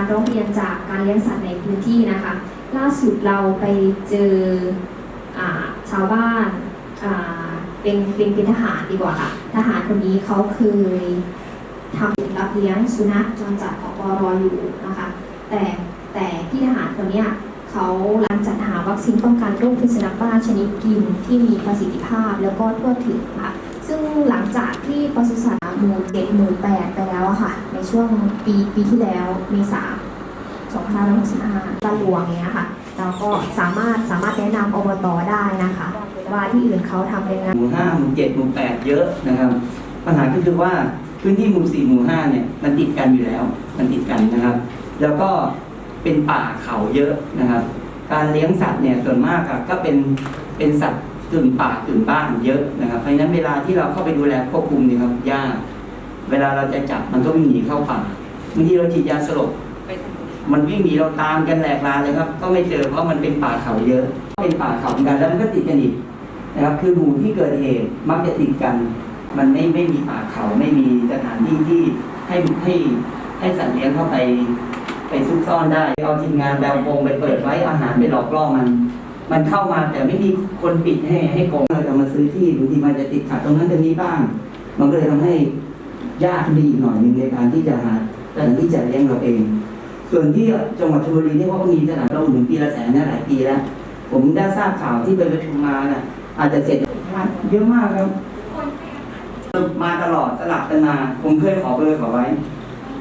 การร้องเรียนจากการเลี้ยงสัตว์ในพื้นที่นะคะ ล่าสุดเราไปเจออชาวบ้านเป็นเป็นเป็นทหารดีกว่าค่ะทหารคนนี้เขาเคยทำรับเลี้ยงสุนัขจรจัดของปรอยู่นะคะ แต่แต่พี่ทหารคนนี้เขาหลังจัดหาวัคซีนป้องกันโรคพิษสุนัขบ้าชนิดกินที่มีประสิทธิภาพแล้วก็ทั่วถึงค่ะ ซึ่งหลังจากที่ปศุสัตว์หมู่เจ็ดหมู่แปดไป ค่ะ ในช่วงปีปีที่แล้วเมษา2565ตะหลวงเนี้ยค่ะ เราก็สามารถสามารถแนะนำอบตได้นะคะ ว่าที่อื่นเขาทำยังไงหมู่ห้าหมู่เจ็ดหมู่แปดเยอะนะครับ ปัญหาก็คือว่าพื้นที่หมู่สี่หมู่ห้าเนี่ยมันติดกันอยู่แล้ว มันติดกันนะครับ แล้วก็เป็นป่าเขาเยอะนะครับ การเลี้ยงสัตว์เนี่ยส่วนมากก็เป็นเป็นสัตว์กึ่งป่ากึ่งบ้านเยอะนะครับ เพราะฉะนั้นเวลาที่เราเข้าไปดูแลควบคุมเนี่ยครับยาก เวลาเราจะจับมันก็วิ่งหนีเข้าป่าบางทีเราฉีดยาสลบมันวิ่งหนีเราตามกันแหลกลาเลยครับ ก็ไม่เจอเพราะมันเป็นป่าเขาเยอะ เป็นป่าเขาเหมือนกันแล้วมันก็ติดกันอีกนะครับ คือหมู่ที่เกิดเหตุมักจะติดกัน มันไม่ไม่มีป่าเขาไม่มีสถานที่ที่ให้ให้ให้สัตว์เลี้ยงเข้าไปไปซุกซ่อนได้เอาทีมงานแบวโปงไปเปิดไว้อาหารไปหลอกล่อมัน มันเข้ามาแต่ไม่มีคนปิดให้ให้โกงเราจะมาซื้อที่บางทีมันจะติดขัดตรงนั้นตรงนี้บ้าง มันก็เลยทำให้ ยากขึ้นไปอีกหน่อยหนึ่งในการที่จะหาสถานที่จะเลี้ยงเราเอง ส่วนที่จังหวัดชลบุรีที่เขาก็มีสถานเราหนุนปีละแสนเนี่ยหลายปีแล้ว ผมได้ทราบข่าวที่ไปประชุมมาน่ะ อาจจะเสร็จเยอะมากครับมาตลอดสลับกันมาผมเคยขอเบอร์ขาไว้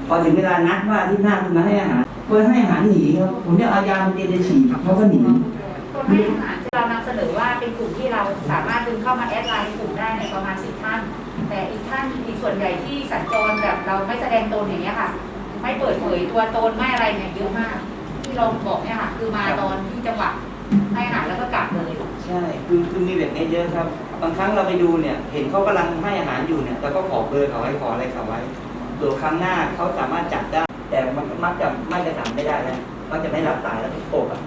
พอถึงเวลานัดว่าที่หน้าคุณมาให้อาหารเบอร์ให้อาหารหนีครับผมจะเอายามาเกณฑ์จะฉีดเขาก็หนีให้อาหารเรานำเสนอว่าเป็นกลุ่มที่เราสามารถดึงเข้ามาแอดไลน์กลุ่มได้ในประมาณสิบท่าน แต่อีกท่านอีกส่วนใหญ่ที่สัญจรแบบเราไม่แสดงตนอย่างเงี้ยค่ะ ไม่เปิดเผยตัวตนไม่อะไรเนี่ยเยอะมาก ที่เราบอกเนี่ยค่ะคือมาตอนที่จังหวะให้อาหารแล้วก็กลับเลยใช่คือคือมีแบบนี้เยอะครับ บางครั้งเราไปดูเนี่ย เห็นเขากำลังให้อาหารอยู่เนี่ยเราก็ขอเบอร์เขาไว้ขออะไรเขาไว้เผื่อครั้งหน้าเขาสามารถจับได้ แต่มันมักจะไม่กระทำไม่ได้แล้วมักจะไม่รับสายแล้วก็โกรธอะ